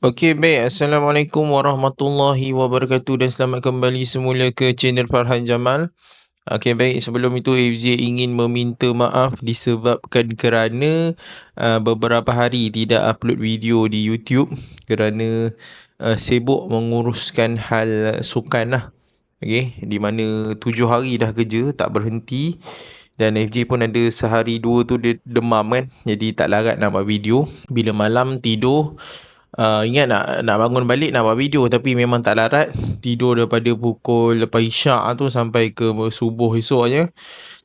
Okey baik. Assalamualaikum warahmatullahi wabarakatuh dan selamat kembali semula ke channel Farhan Jamal. Okey baik. Sebelum itu FJ ingin meminta maaf disebabkan kerana uh, beberapa hari tidak upload video di YouTube kerana uh, sibuk menguruskan hal sukan lah. Okey di mana tujuh hari dah kerja tak berhenti. Dan FJ pun ada sehari dua tu dia demam kan. Jadi tak larat nak buat video. Bila malam tidur Uh, ingat nak nak bangun balik nak buat video tapi memang tak larat. Tidur daripada pukul lepas isyak tu sampai ke subuh esoknya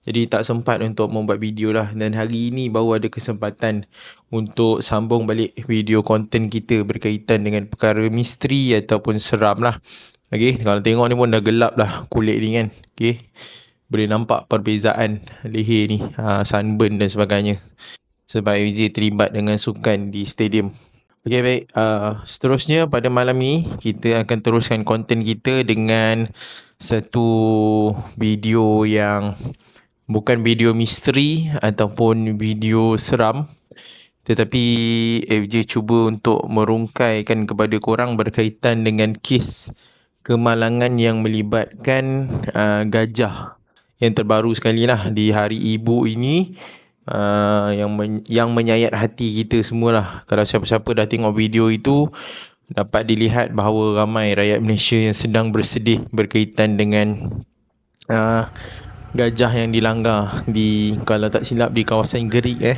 jadi tak sempat untuk membuat video lah. Dan hari ini baru ada kesempatan untuk sambung balik video konten kita berkaitan dengan perkara misteri ataupun seram lah. Okay, kalau tengok ni pun dah gelap lah kulit ni kan. Okay, boleh nampak perbezaan leher ni uh, sunburn dan sebagainya. Sebab AJ terlibat dengan sukan di stadium Okey baik, uh, seterusnya pada malam ni kita akan teruskan konten kita dengan satu video yang bukan video misteri ataupun video seram. Tetapi FJ cuba untuk merungkaikan kepada korang berkaitan dengan kes kemalangan yang melibatkan uh, gajah yang terbaru sekali lah di hari ibu ini uh, yang men- yang menyayat hati kita semualah. Kalau siapa-siapa dah tengok video itu dapat dilihat bahawa ramai rakyat Malaysia yang sedang bersedih berkaitan dengan uh, gajah yang dilanggar di kalau tak silap di kawasan Gerik eh.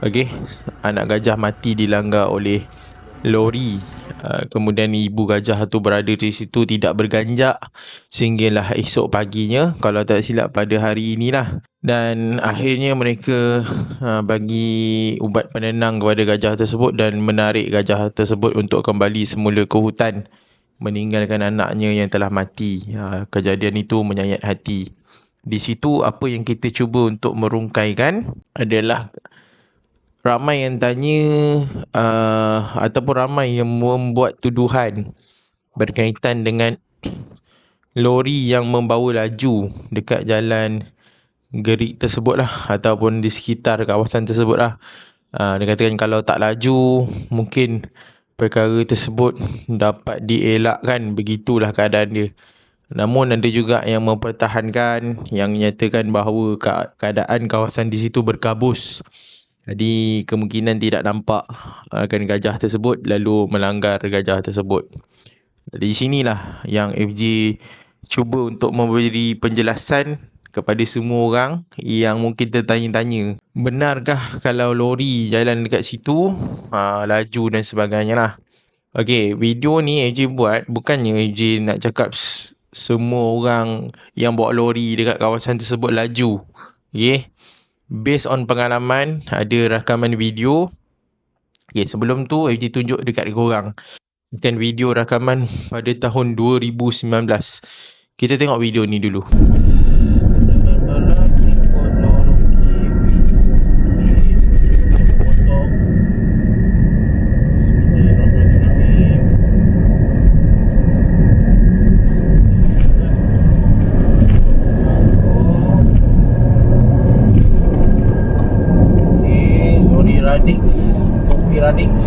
Okey, anak gajah mati dilanggar oleh lori Uh, kemudian ibu gajah tu berada di situ tidak berganjak sehinggalah esok paginya kalau tak silap pada hari inilah. Dan akhirnya mereka uh, bagi ubat penenang kepada gajah tersebut dan menarik gajah tersebut untuk kembali semula ke hutan meninggalkan anaknya yang telah mati. Uh, kejadian itu menyayat hati. Di situ apa yang kita cuba untuk merungkaikan adalah ramai yang tanya uh, ataupun ramai yang membuat tuduhan berkaitan dengan lori yang membawa laju dekat jalan gerik tersebut lah ataupun di sekitar kawasan tersebut lah. Uh, dia katakan kalau tak laju mungkin perkara tersebut dapat dielakkan begitulah keadaan dia. Namun ada juga yang mempertahankan yang menyatakan bahawa keadaan kawasan di situ berkabus. Jadi kemungkinan tidak nampak akan gajah tersebut lalu melanggar gajah tersebut. Di sinilah yang FJ cuba untuk memberi penjelasan kepada semua orang yang mungkin tertanya-tanya. Benarkah kalau lori jalan dekat situ, ha, laju dan sebagainya lah. Okay, video ni FJ buat bukannya FJ nak cakap semua orang yang bawa lori dekat kawasan tersebut laju. Okay based on pengalaman ada rakaman video. Okay, sebelum tu FJ tunjuk dekat korang kan video rakaman pada tahun 2019 kita tengok video ni dulu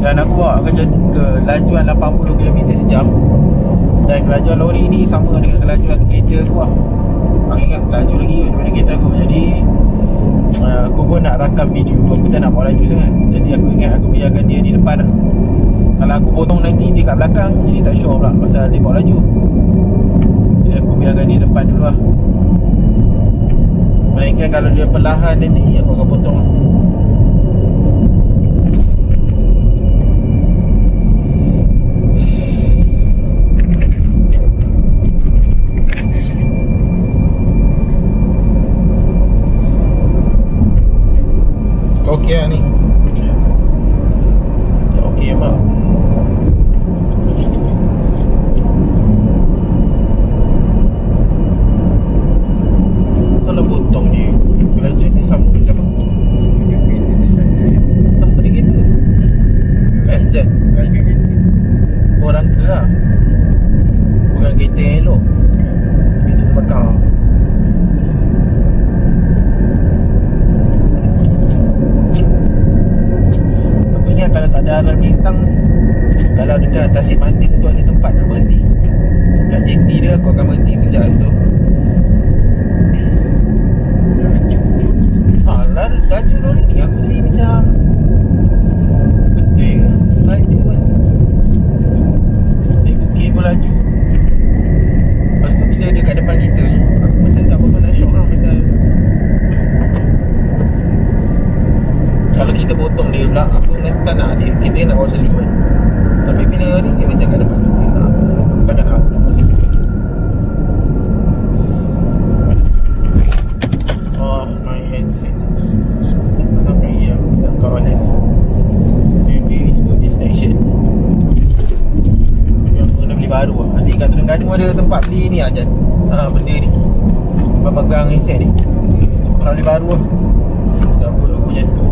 dan aku bawa ke, ke lajuan 80 km sejam. Dan kelajuan lori ni sama dengan kelajuan kereta aku lah. Ingat laju lagi daripada kereta aku. Jadi uh, aku pun nak rakam video. Aku tak nak bawa laju sangat. Jadi aku ingat aku biarkan dia di depan lah. Kalau aku potong nanti dia kat belakang jadi tak sure pula pasal dia bawa laju. Jadi aku biarkan dia depan dulu lah. Melainkan kalau dia perlahan nanti aku akan potong lah Tempat beli ni aja. Ha benda ni. Pegang headset ni? Nak beli baru lah Sekarang pun aku jatuh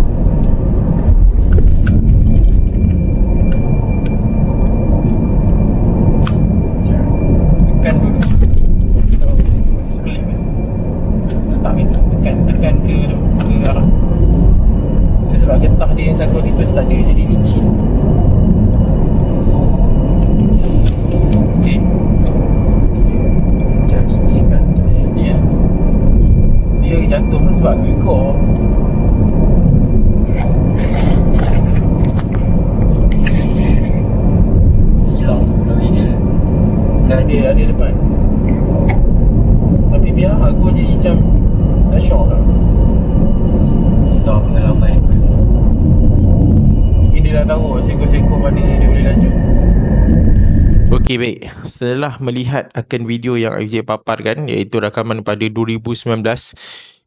Tekan dulu Oh, Sebelah kan Tak ni Tekan Tekan ke Ke arah Dia sebab getah dia yang satu lagi tu dia tak ada Jadi licin Okay Macam licin kan Dia Dia jatuh pun sebab gegor Hilang lori dia Ada depan. Tapi biar aku jadi macam Tak shock lah. Hilang pengalaman. Mungkin dia dah tahu Seko-seko mana dia boleh laju Okey baik, setelah melihat akan video yang FJ paparkan iaitu rakaman pada 2019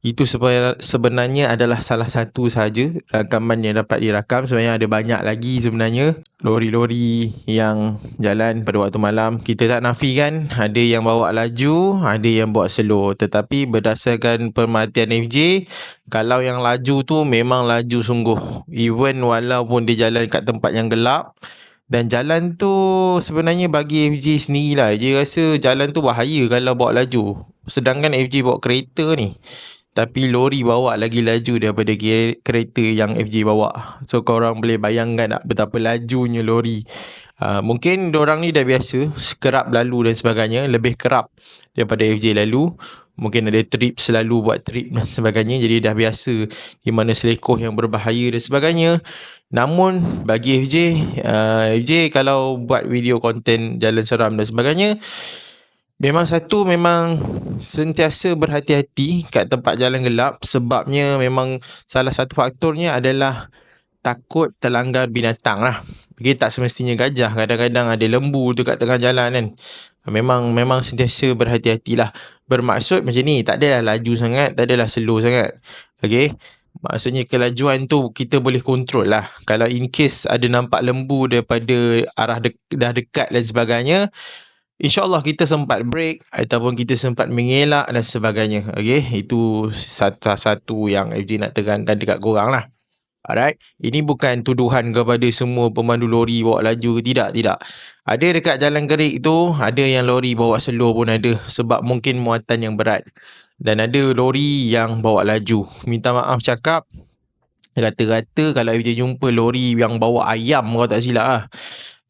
itu sebenarnya adalah salah satu sahaja rakaman yang dapat dirakam. Sebenarnya ada banyak lagi sebenarnya. Lori-lori yang jalan pada waktu malam. Kita tak nafikan ada yang bawa laju ada yang bawa slow. Tetapi berdasarkan permatian FJ kalau yang laju tu memang laju sungguh. Even walaupun dia jalan kat tempat yang gelap dan jalan tu sebenarnya bagi FJ sendirilah. Dia rasa jalan tu bahaya kalau bawa laju. Sedangkan FJ bawa kereta ni Tapi lori bawa lagi laju daripada kereta yang FJ bawa. So korang boleh bayangkan tak betapa lajunya lori. Uh, Mungkin orang ni dah biasa Kerap lalu dan sebagainya Lebih kerap daripada FJ lalu. Mungkin ada trip selalu buat trip dan sebagainya Jadi dah biasa di mana selekoh yang berbahaya dan sebagainya. Namun bagi FJ, uh, FJ kalau buat video konten jalan seram dan sebagainya Memang satu memang sentiasa berhati-hati kat tempat jalan gelap. Sebabnya memang salah satu faktornya adalah takut terlanggar binatang lah. Okay, tak semestinya gajah. Kadang-kadang ada lembu tu kat tengah jalan kan. Memang memang sentiasa berhati-hatilah Bermaksud macam ni Tak adalah laju sangat Tak adalah slow sangat. Okay Maksudnya kelajuan tu kita boleh kontrol lah. Kalau in case ada nampak lembu daripada arah de- dah dekat dan sebagainya, insyaAllah kita sempat break ataupun kita sempat mengelak dan sebagainya. Okay, itu satu-satu yang FJ nak terangkan dekat korang lah. Alright, ini bukan tuduhan kepada semua pemandu lori bawa laju ke tidak, tidak. Ada dekat jalan gerik tu, ada yang lori bawa slow pun ada sebab mungkin muatan yang berat. Dan ada lori yang bawa laju. Minta maaf cakap, rata-rata kalau kita jumpa lori yang bawa ayam kau tak silap lah.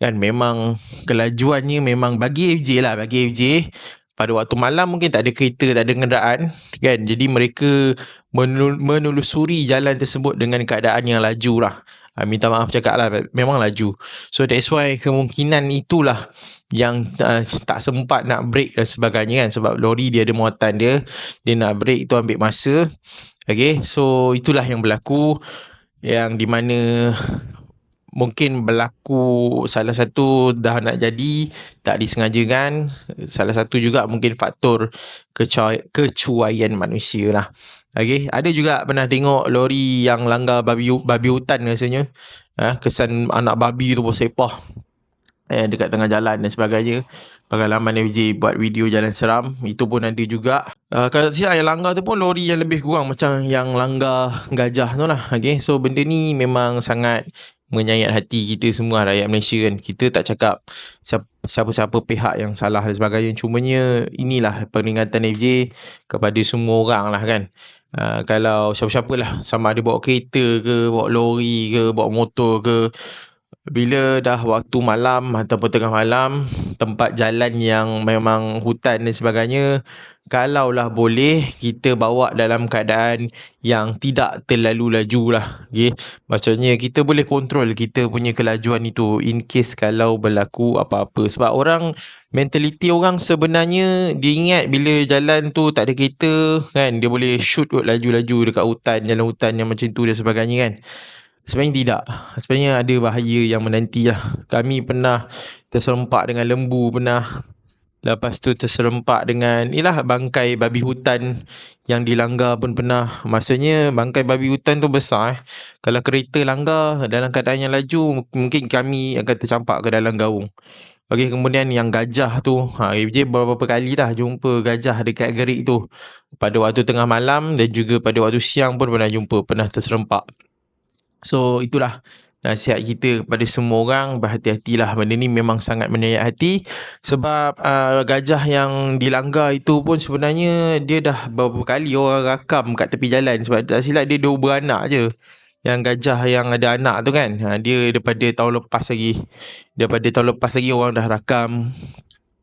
Kan memang kelajuannya memang bagi FJ lah, bagi FJ pada waktu malam mungkin tak ada kereta, tak ada kenderaan kan. Jadi mereka menelusuri jalan tersebut dengan keadaan yang laju lah. Ha, minta maaf cakap lah Memang laju So that's why Kemungkinan itulah Yang uh, tak sempat nak break dan sebagainya kan Sebab lori dia ada muatan dia Dia nak break tu ambil masa Okay So itulah yang berlaku Yang di mana mungkin berlaku salah satu dah nak jadi tak disengajakan. Salah satu juga mungkin faktor kecuaian, kecuaian manusia lah. Okay. ada juga pernah tengok lori yang langgar babi babi hutan rasanya. Ha, kesan anak babi tu bersepah eh, dekat tengah jalan dan sebagainya. Pengalaman FJ buat video jalan seram. Itu pun ada juga. Uh, kalau tidak yang langgar tu pun lori yang lebih kurang macam yang langgar gajah tu lah. Okay. so benda ni memang sangat menyayat hati kita semua rakyat Malaysia kan. Kita tak cakap siapa-siapa pihak yang salah dan sebagainya. Cumanya inilah peringatan FJ kepada semua orang lah kan. Uh, kalau siapa-siapa lah sama ada bawa kereta ke, bawa lori ke, bawa motor ke. Bila dah waktu malam ataupun tengah malam tempat jalan yang memang hutan dan sebagainya kalaulah boleh kita bawa dalam keadaan yang tidak terlalu laju lah okay? maksudnya kita boleh kontrol kita punya kelajuan itu in case kalau berlaku apa-apa. Sebab orang mentaliti orang sebenarnya dia ingat bila jalan tu tak ada kereta kan? Dia boleh shoot laju-laju dekat hutan jalan hutan yang macam tu dan sebagainya kan Sebenarnya tidak. Sebenarnya ada bahaya yang menanti lah. Kami pernah terserempak dengan lembu pernah. Lepas tu terserempak dengan ialah bangkai babi hutan yang dilanggar pun pernah. Maksudnya bangkai babi hutan tu besar eh. Kalau kereta langgar dalam keadaan yang laju mungkin kami akan tercampak ke dalam gaung. Okey kemudian yang gajah tu ha AJ beberapa kali dah jumpa gajah dekat gerik tu. Pada waktu tengah malam dan juga pada waktu siang pun pernah jumpa, pernah terserempak. So itulah nasihat kita kepada semua orang berhati-hatilah. Benda ni memang sangat menyayat hati sebab uh, gajah yang dilanggar itu pun sebenarnya dia dah beberapa kali orang rakam kat tepi jalan sebab tak silap dia dua beranak je. Yang gajah yang ada anak tu kan ha, dia daripada tahun lepas lagi daripada tahun lepas lagi orang dah rakam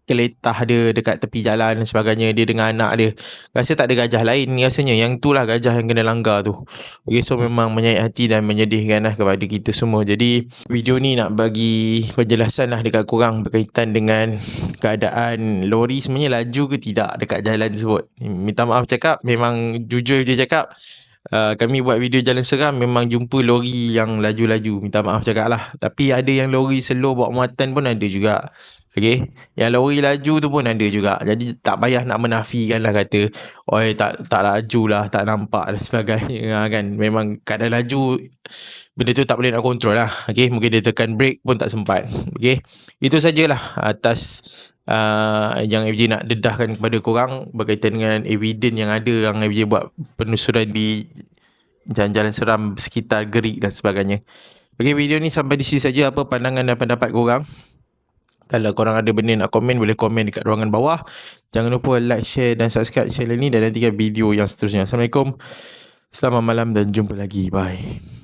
keletah dia dekat tepi jalan dan sebagainya dia dengan anak dia. Rasa tak ada gajah lain rasanya. Yang itulah gajah yang kena langgar tu. Okay, so memang menyayat hati dan menyedihkan lah kepada kita semua. Jadi video ni nak bagi penjelasan lah dekat korang berkaitan dengan keadaan lori sebenarnya laju ke tidak dekat jalan tersebut. Minta maaf cakap memang jujur je cakap Uh, kami buat video jalan seram memang jumpa lori yang laju-laju. Minta maaf cakap lah. Tapi ada yang lori slow bawa muatan pun ada juga Okay. Yang lori laju tu pun ada juga. Jadi tak payah nak menafikan lah kata. Oi tak tak laju lah. Tak nampak dan sebagainya. Ha, kan. Memang keadaan laju. Benda tu tak boleh nak kontrol lah. Okay. Mungkin dia tekan brake pun tak sempat. Okay. Itu sajalah atas uh, yang FJ nak dedahkan kepada korang. Berkaitan dengan evidence yang ada. Yang FJ buat penelusuran di jalan-jalan seram sekitar gerik dan sebagainya. Okay. Video ni sampai di sini saja. Apa pandangan dan pendapat korang. Kalau korang ada benda nak komen Boleh komen dekat ruangan bawah. Jangan lupa like, share dan subscribe channel ni Dan nantikan video yang seterusnya. Assalamualaikum. Selamat malam dan jumpa lagi. Bye